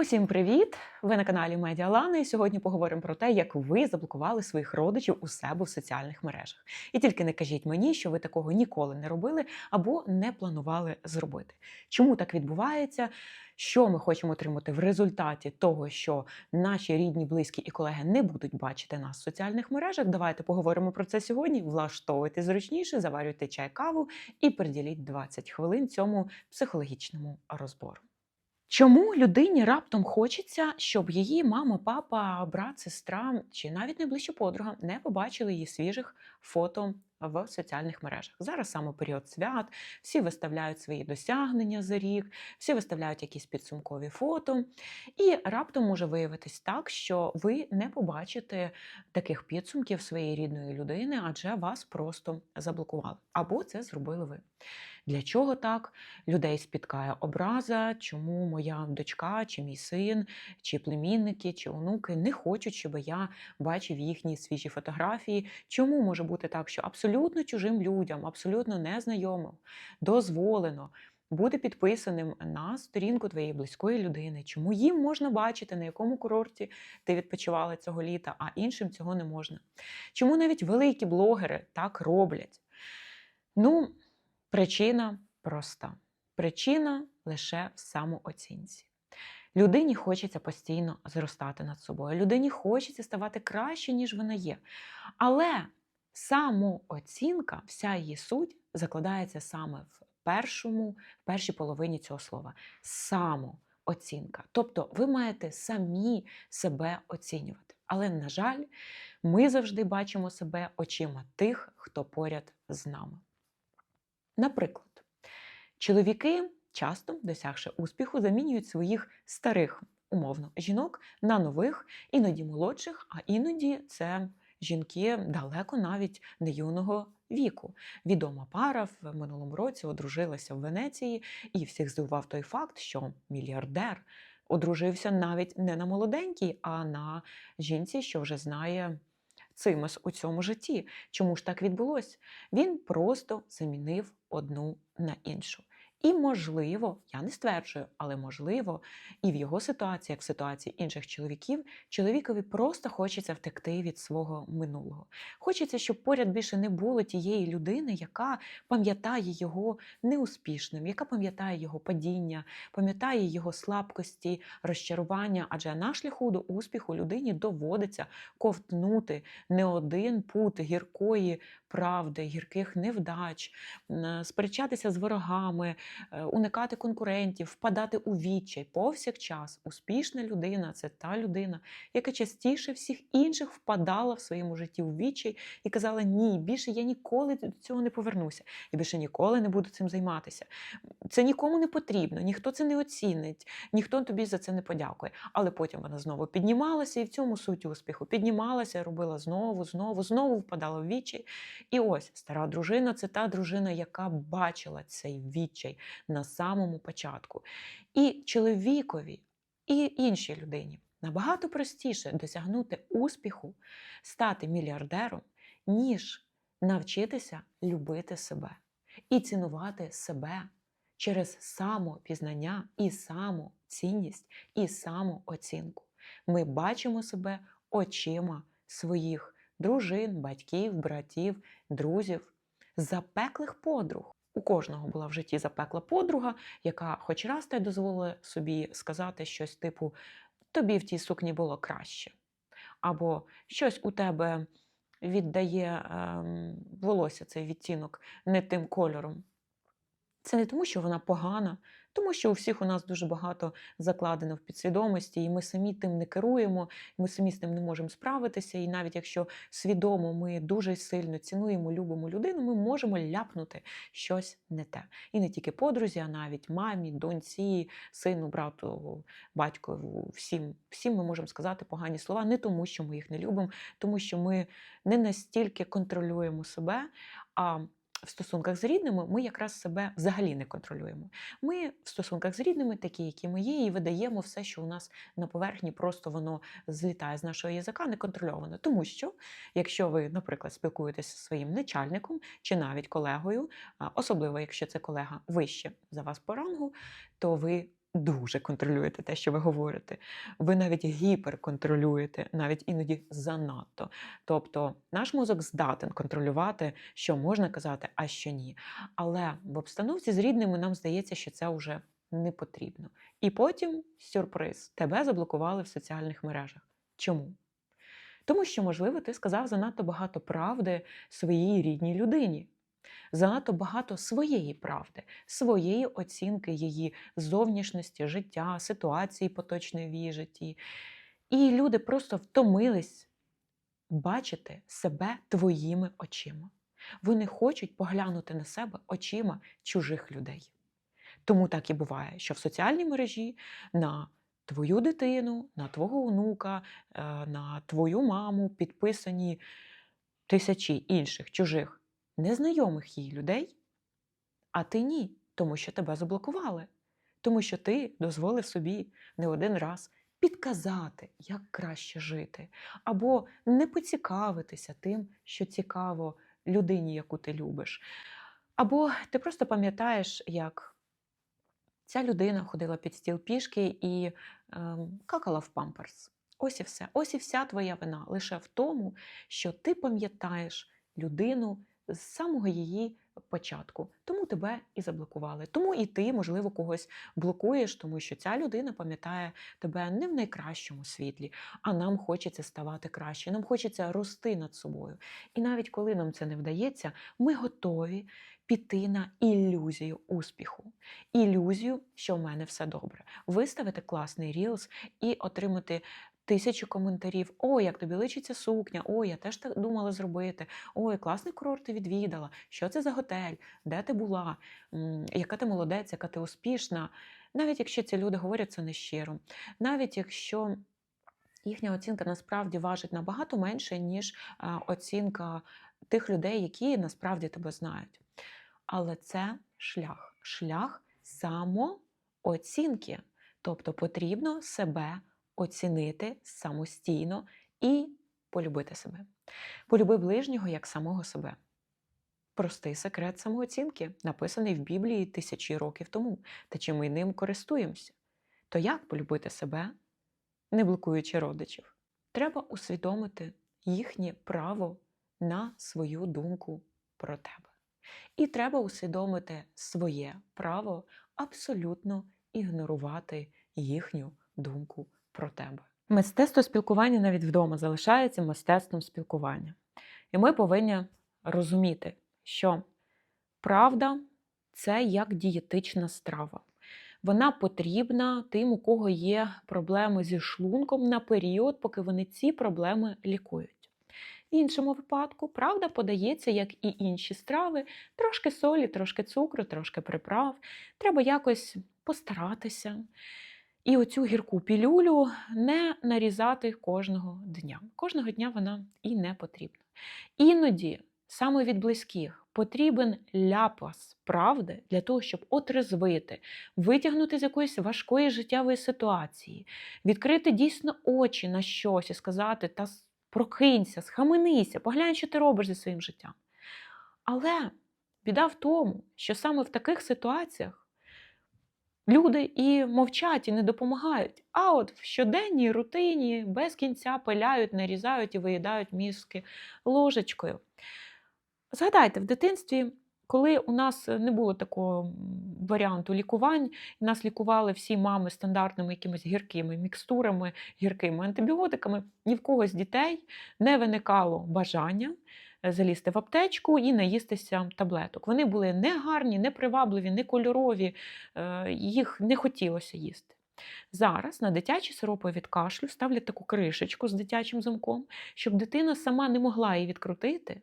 Усім привіт! Ви на каналі Медіалана, і сьогодні поговоримо про те, як ви заблокували своїх родичів у себе в соціальних мережах. І тільки не кажіть мені, що ви такого ніколи не робили або не планували зробити. Чому так відбувається? Що ми хочемо отримати в результаті того, що наші рідні, близькі і колеги не будуть бачити нас в соціальних мережах? Давайте поговоримо про це сьогодні. Влаштовуйте зручніше, заварюйте чай, каву і приділіть 20 хвилин цьому психологічному розбору. Чому людині раптом хочеться, щоб її мама, папа, брат, сестра чи навіть найближча подруга не побачили її свіжих фото в соціальних мережах? Зараз саме період свят, всі виставляють свої досягнення за рік, всі виставляють якісь підсумкові фото. І раптом може виявитись так, що ви не побачите таких підсумків своєї рідної людини, адже вас просто заблокували. Або це зробили ви. Для чого так? Людей спіткає образа, чому моя дочка, чи мій син, чи племінники, чи онуки не хочуть, щоб я бачив їхні свіжі фотографії. Чому може бути так, що абсолютно чужим людям, абсолютно незнайомим, дозволено бути підписаним на сторінку твоєї близької людини? Чому їм можна бачити, на якому курорті ти відпочивала цього літа, а іншим цього не можна? Чому навіть великі блогери так роблять? Ну, Причина проста. Причина лише в самооцінці. Людині хочеться постійно зростати над собою. Людині хочеться ставати краще, ніж вона є. Але самооцінка, вся її суть закладається саме в першому, в першій половині цього слова. Самооцінка. Тобто ви маєте самі себе оцінювати. Але, на жаль, ми завжди бачимо себе очима тих, хто поряд з нами. Наприклад, чоловіки, часто досягши успіху, замінюють своїх старих, умовно, жінок на нових, іноді молодших, а іноді це жінки далеко навіть не юного віку. Відома пара в минулому році одружилася в Венеції, і всіх здивував той факт, що мільярдер одружився навіть не на молоденькій, а на жінці, що вже знає цимес у цьому житті. Чому ж так відбулося? Він просто замінив одну на іншу. І, можливо, я не стверджую, але можливо, і в його ситуації, як в ситуації інших чоловіків, чоловікові просто хочеться втекти від свого минулого. Хочеться, щоб поряд більше не було тієї людини, яка пам'ятає його неуспішним, яка пам'ятає його падіння, пам'ятає його слабкості, розчарування. Адже на шляху до успіху людині доводиться ковтнути не один пут гіркої правди, гірких невдач, сперечатися з ворогами. Е, уникати конкурентів, впадати у відчай. Повсякчас успішна людина це та людина, яка частіше всіх інших впадала в своєму житті у відчай і казала: Ні, більше я ніколи до цього не повернуся і більше ніколи не буду цим займатися. Це нікому не потрібно, ніхто це не оцінить, ніхто тобі за це не подякує. Але потім вона знову піднімалася і в цьому суть успіху. Піднімалася, робила знову, знову, знову впадала в відчай. І ось стара дружина це та дружина, яка бачила цей відчай на самому початку. І чоловікові, і іншій людині набагато простіше досягнути успіху, стати мільярдером, ніж навчитися любити себе і цінувати себе через самопізнання і самоцінність, і самооцінку. Ми бачимо себе очима своїх дружин, батьків, братів, друзів, запеклих подруг. У кожного була в житті запекла подруга, яка хоч раз й дозволила собі сказати щось типу тобі в тій сукні було краще. Або щось у тебе віддає е, волосся цей відтінок не тим кольором. Це не тому, що вона погана, тому що у всіх у нас дуже багато закладено в підсвідомості, і ми самі тим не керуємо, ми самі з тим не можемо справитися. І навіть якщо свідомо ми дуже сильно цінуємо, любимо людину, ми можемо ляпнути щось не те. І не тільки подрузі, а навіть мамі, доньці, сину, брату, батькові, всім, всім ми можемо сказати погані слова, не тому, що ми їх не любимо, тому що ми не настільки контролюємо себе. а в стосунках з рідними ми якраз себе взагалі не контролюємо. Ми в стосунках з рідними такі, які ми є, і видаємо все, що у нас на поверхні, просто воно злітає з нашого язика неконтрольовано. Тому що, якщо ви, наприклад, спілкуєтеся зі своїм начальником чи навіть колегою, особливо якщо це колега вище за вас по рангу, то ви дуже контролюєте те, що ви говорите. Ви навіть гіперконтролюєте, навіть іноді занадто. Тобто наш мозок здатен контролювати, що можна казати, а що ні. Але в обстановці з рідними нам здається, що це вже не потрібно. І потім сюрприз, тебе заблокували в соціальних мережах. Чому? Тому що, можливо, ти сказав занадто багато правди своїй рідній людині, занадто багато своєї правди, своєї оцінки її зовнішності, життя, ситуації поточної в її житті. І люди просто втомились бачити себе твоїми очима. Вони хочуть поглянути на себе очима чужих людей. Тому так і буває, що в соціальній мережі на твою дитину, на твого онука, е, на твою маму підписані тисячі інших чужих незнайомих їй людей, а ти ні, тому що тебе заблокували, тому що ти дозволив собі не один раз підказати, як краще жити, або не поцікавитися тим, що цікаво людині, яку ти любиш. Або ти просто пам'ятаєш, як ця людина ходила під стіл пішки і ем, какала в памперс. Ось і все. Ось і вся твоя вина лише в тому, що ти пам'ятаєш людину з самого її початку. Тому тебе і заблокували. Тому і ти, можливо, когось блокуєш, тому що ця людина пам'ятає тебе не в найкращому світлі, а нам хочеться ставати краще, нам хочеться рости над собою. І навіть коли нам це не вдається, ми готові піти на ілюзію успіху, ілюзію, що в мене все добре. Виставити класний рілс і отримати. Тисячу коментарів: Ой, як тобі личиться сукня, ой, я теж так думала зробити. Ой, класний курорт ти відвідала. Що це за готель? Де ти була? Яка ти молодець, яка ти успішна? Навіть якщо ці люди говорять це нещиро, навіть якщо їхня оцінка насправді важить набагато менше, ніж оцінка тих людей, які насправді тебе знають. Але це шлях, шлях самооцінки. Тобто потрібно себе оцінити самостійно і полюбити себе. Полюби ближнього як самого себе. Простий секрет самооцінки, написаний в Біблії тисячі років тому, та чи ми ним користуємося. То як полюбити себе, не блокуючи родичів? Треба усвідомити їхнє право на свою думку про тебе. І треба усвідомити своє право абсолютно ігнорувати їхню думку про тебе. Мистецтво спілкування навіть вдома залишається мистецтвом спілкування. І ми повинні розуміти, що правда це як дієтична страва. Вона потрібна тим, у кого є проблеми зі шлунком на період, поки вони ці проблеми лікують. В іншому випадку правда подається, як і інші страви, трошки солі, трошки цукру, трошки приправ. Треба якось постаратися. І оцю гірку пілюлю не нарізати кожного дня. Кожного дня вона і не потрібна. Іноді саме від близьких потрібен ляпас правди для того, щоб отрезвити, витягнути з якоїсь важкої життєвої ситуації, відкрити дійсно очі на щось і сказати та прокинься, схаменися, поглянь, що ти робиш зі своїм життям. Але біда в тому, що саме в таких ситуаціях люди і мовчать, і не допомагають. А от в щоденній рутині без кінця пиляють, нарізають і виїдають мізки ложечкою. Згадайте, в дитинстві, коли у нас не було такого варіанту лікувань, нас лікували всі мами стандартними якимись гіркими мікстурами, гіркими антибіотиками, ні в кого з дітей не виникало бажання залізти в аптечку і наїстися таблеток. Вони були не гарні, не привабливі, не кольорові, е, їх не хотілося їсти. Зараз на дитячі сиропи від кашлю ставлять таку кришечку з дитячим замком, щоб дитина сама не могла її відкрутити.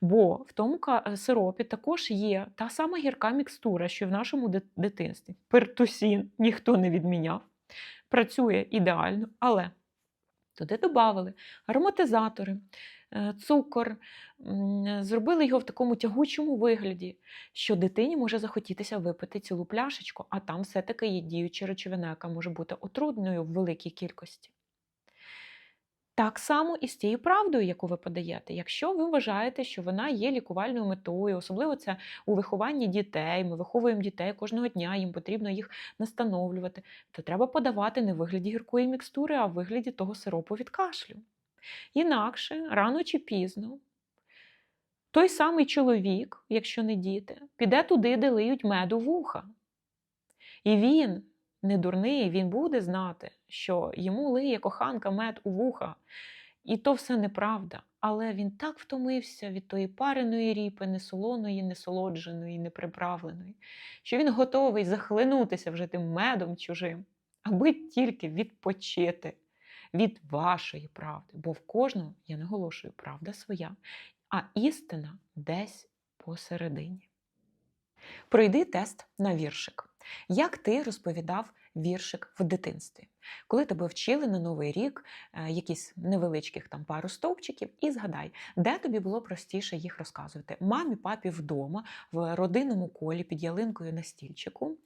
Бо в тому сиропі також є та сама гірка мікстура, що в нашому дитинстві. Пертусін ніхто не відміняв. Працює ідеально, але туди додали ароматизатори, е, цукор, зробили його в такому тягучому вигляді, що дитині може захотітися випити цілу пляшечку, а там все-таки є діюча речовина, яка може бути отруйною в великій кількості. Так само і з тією правдою, яку ви подаєте. Якщо ви вважаєте, що вона є лікувальною метою, особливо це у вихованні дітей, ми виховуємо дітей кожного дня, їм потрібно їх настановлювати, то треба подавати не в вигляді гіркої мікстури, а в вигляді того сиропу від кашлю. Інакше, рано чи пізно, той самий чоловік, якщо не діти, піде туди, де лиють меду вуха. І він, не дурний, він буде знати, що йому лиє коханка мед у вуха. І то все неправда. Але він так втомився від тої пареної ріпи, несолоної, несолодженої, неприправленої, що він готовий захлинутися вже тим медом чужим, аби тільки відпочити від вашої правди. Бо в кожного, я наголошую, правда своя, а істина десь посередині. Пройди тест на віршик. Як ти розповідав віршик в дитинстві? Коли тебе вчили на новий рік е, якісь невеличких там пару стовпчиків, і згадай, де тобі було простіше їх розказувати? Мамі, папі вдома, в родинному колі під ялинкою на стільчику,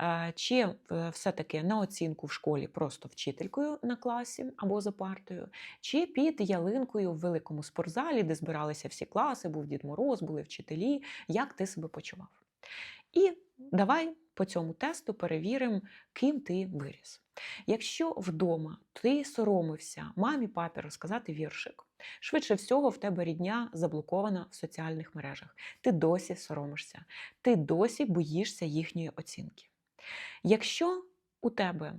е, чи е, все-таки на оцінку в школі просто вчителькою на класі або за партою, чи під ялинкою в великому спортзалі, де збиралися всі класи, був Дід Мороз, були вчителі, як ти себе почував? І давай по цьому тесту перевіримо, ким ти виріс. Якщо вдома ти соромився мамі, папі розказати віршик, швидше всього в тебе рідня заблокована в соціальних мережах. Ти досі соромишся, ти досі боїшся їхньої оцінки. Якщо у тебе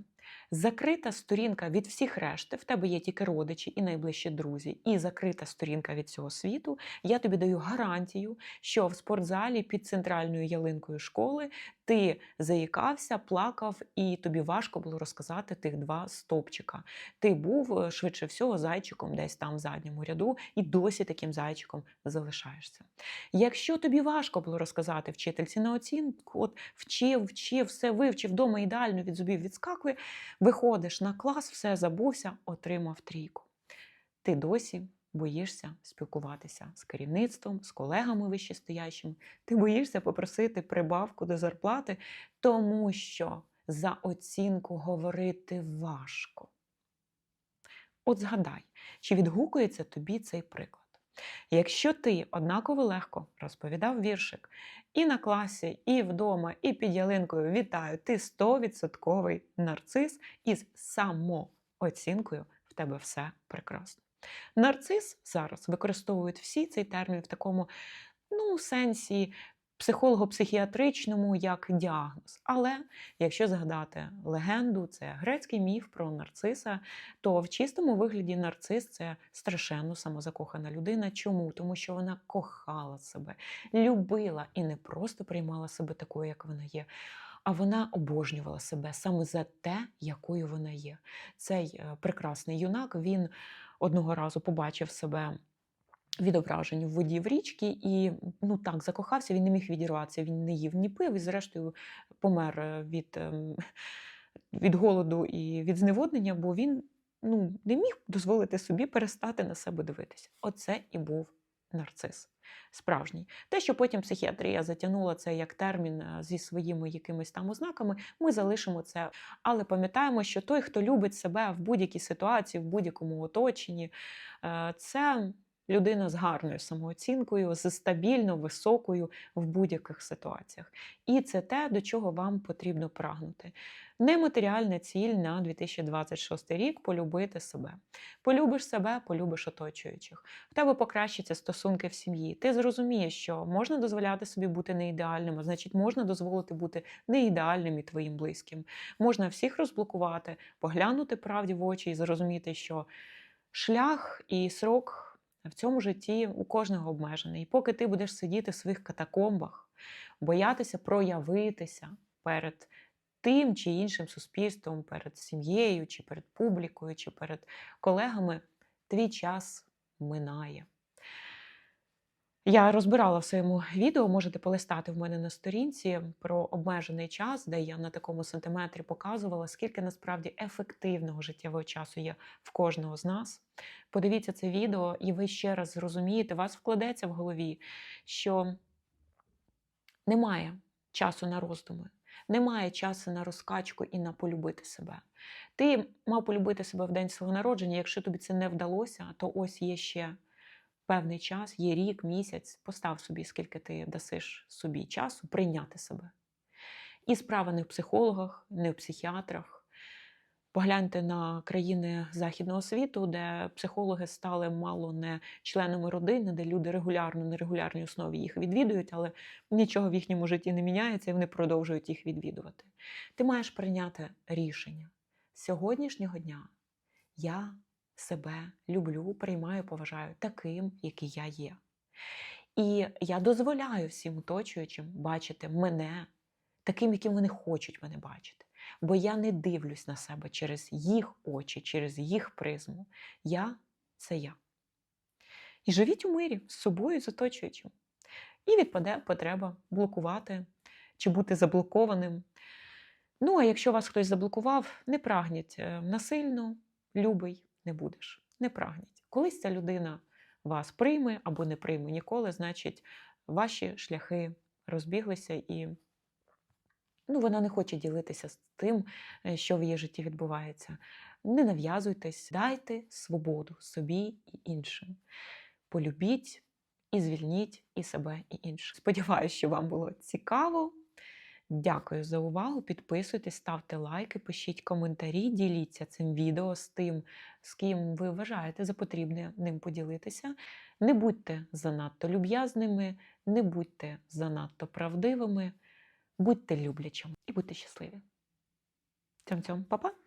закрита сторінка від всіх решти, в тебе є тільки родичі і найближчі друзі, і закрита сторінка від цього світу, я тобі даю гарантію, що в спортзалі під центральною ялинкою школи ти заїкався, плакав, і тобі важко було розказати тих два стовпчика. Ти був е, швидше всього зайчиком десь там в задньому ряду, і досі таким зайчиком залишаєшся. Якщо тобі важко було розказати вчительці на оцінку, от вчив, вчив, все вивчив, вдома ідеально від зубів відскакує, виходиш на клас, все забувся, отримав трійку. Ти досі боїшся спілкуватися з керівництвом, з колегами вищестоящими. Ти боїшся попросити прибавку до зарплати, тому що за оцінку говорити важко. От згадай, чи відгукується тобі цей приклад? Якщо ти однаково легко розповідав віршик і на класі, і вдома, і під ялинкою вітаю, ти 100% нарцис із самооцінкою в тебе все прекрасно. Нарцис зараз використовують всі цей термін в такому ну, сенсі психолого-психіатричному як діагноз. Але якщо згадати легенду, це грецький міф про нарциса, то в чистому вигляді нарцис це страшенно самозакохана людина. Чому? Тому що вона кохала себе, любила і не просто приймала себе такою, як вона є. А вона обожнювала себе саме за те, якою вона є. Цей е, прекрасний юнак він одного разу побачив себе відображені в воді в річці і ну так закохався, він не міг відірватися, він не їв ні пив і, зрештою, помер е, від, ем, від голоду і від зневоднення, бо він ну, не міг дозволити собі перестати на себе дивитися. Оце і був нарцис. Справжній. Те, що потім психіатрія затягнула це як термін е, зі своїми якимись там ознаками, ми залишимо це. Але пам'ятаємо, що той, хто любить себе в будь-якій ситуації, в будь-якому оточенні, е, це людина з гарною самооцінкою, з стабільно високою в будь-яких ситуаціях. І це те, до чого вам потрібно прагнути. Нематеріальна ціль на 2026 рік полюбити себе. Полюбиш себе, полюбиш оточуючих. В тебе покращаться стосунки в сім'ї. Ти зрозумієш, що можна дозволяти собі бути неідеальним, а значить, можна дозволити бути неідеальним і твоїм близьким. Можна всіх розблокувати, поглянути правді в очі і зрозуміти, що шлях і срок в цьому житті у кожного обмежений. І поки ти будеш сидіти в своїх катакомбах, боятися проявитися перед тим чи іншим суспільством, перед сім'єю, чи перед публікою, чи перед колегами, твій час минає. Я розбирала в своєму відео, можете полистати в мене на сторінці про обмежений час, де я на такому сантиметрі показувала, скільки насправді ефективного життєвого часу є в кожного з нас. Подивіться це відео, і ви ще раз зрозумієте, вас вкладеться в голові, що немає часу на роздуми, Немає часу на розкачку і на полюбити себе. Ти мав полюбити себе в день свого народження. Якщо тобі це не вдалося, то ось є ще певний час, є рік, місяць. Постав собі, скільки ти дасиш собі часу прийняти себе. І справа не в психологах, не в психіатрах. Погляньте на країни західного світу, де психологи стали мало не членами родини, де люди регулярно на регулярній основі їх відвідують, але нічого в їхньому житті не міняється, і вони продовжують їх відвідувати. Ти маєш прийняти рішення з сьогоднішнього дня. Я себе люблю, приймаю, поважаю таким, який я є. І я дозволяю всім оточуючим бачити мене таким, яким вони хочуть мене бачити. Бо я не дивлюсь на себе через їх очі, через їх призму. Я це я. І живіть у мирі з собою, з оточуючим. І відпаде потреба блокувати чи бути заблокованим. Ну, а якщо вас хтось заблокував, не прагніть е, насильно, любий не будеш. Не прагніть. Колись ця людина вас прийме або не прийме ніколи, значить, ваші шляхи розбіглися і ну, вона не хоче ділитися з тим, е, що в її житті відбувається. Не нав'язуйтесь, дайте свободу собі і іншим. Полюбіть і звільніть і себе, і інших. Сподіваюсь, що вам було цікаво. Дякую за увагу. Підписуйтесь, ставте лайки, пишіть коментарі, діліться цим відео з тим, з ким ви вважаєте за потрібне ним поділитися. Не будьте занадто люб'язними, не будьте занадто правдивими, будьте люблячими і будьте щасливі. Цьом-цьом, па-па!